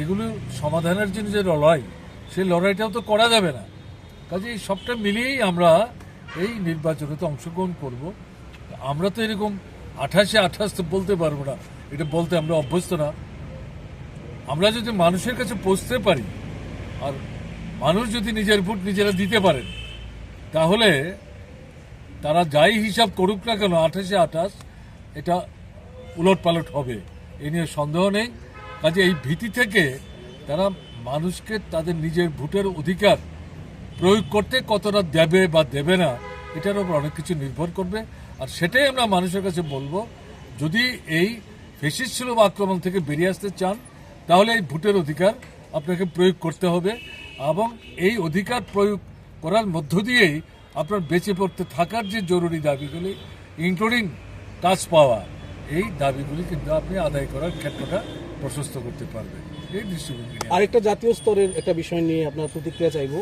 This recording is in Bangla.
এগুলো সমাধানের জন্য যে লড়াই, সেই লড়াইটাও তো করা যাবে না। কাজে এই সবটা মিলিয়েই আমরা এই নির্বাচনে তো অংশগ্রহণ করব। আমরা তো এরকম আঠাশে আঠাশ তো বলতে পারব না। এটা বলতে আমরা অভ্যস্ত না। আমরা যদি মানুষের কাছে পৌঁছতে পারি, আর মানুষ যদি নিজের ভোট নিজেরা দিতে পারেন, তাহলে তারা যাই হিসাব করুক না কেন, আঠাশে আঠাশ এটা উলট পালট হবে। এ নিয়ে সন্দেহ নেই। কাজে এই ভীতি থেকে তারা মানুষকে তাদের নিজের ভোটের অধিকার প্রয়োগ করতে কতটা দেবে বা দেবে না, এটার উপর অনেক কিছু নির্ভর করবে। আর সেটাই আমরা মানুষের কাছে বলব, যদি এই ফেসিস ছিল আক্রমণ থেকে বেরিয়ে আসতে চান, তাহলে এই ভোটের অধিকার আপনাকে প্রয়োগ করতে হবে এবং এই অধিকার প্রয়োগ করার মধ্য দিয়েই আপনার বেঁচে পড়তে থাকার যে জরুরি দাবিগুলি ইনক্লুডিং কাজ পাওয়া। এই দাবিগুলি কিন্তু আপনি আদায় করার ক্ষেত্রটা প্রশস্ত করতে পারবেন। এই দৃষ্টিভঙ্গি আরেকটা জাতীয় স্তরের একটা বিষয় নিয়ে আপনার প্রতিক্রিয়া চাইব।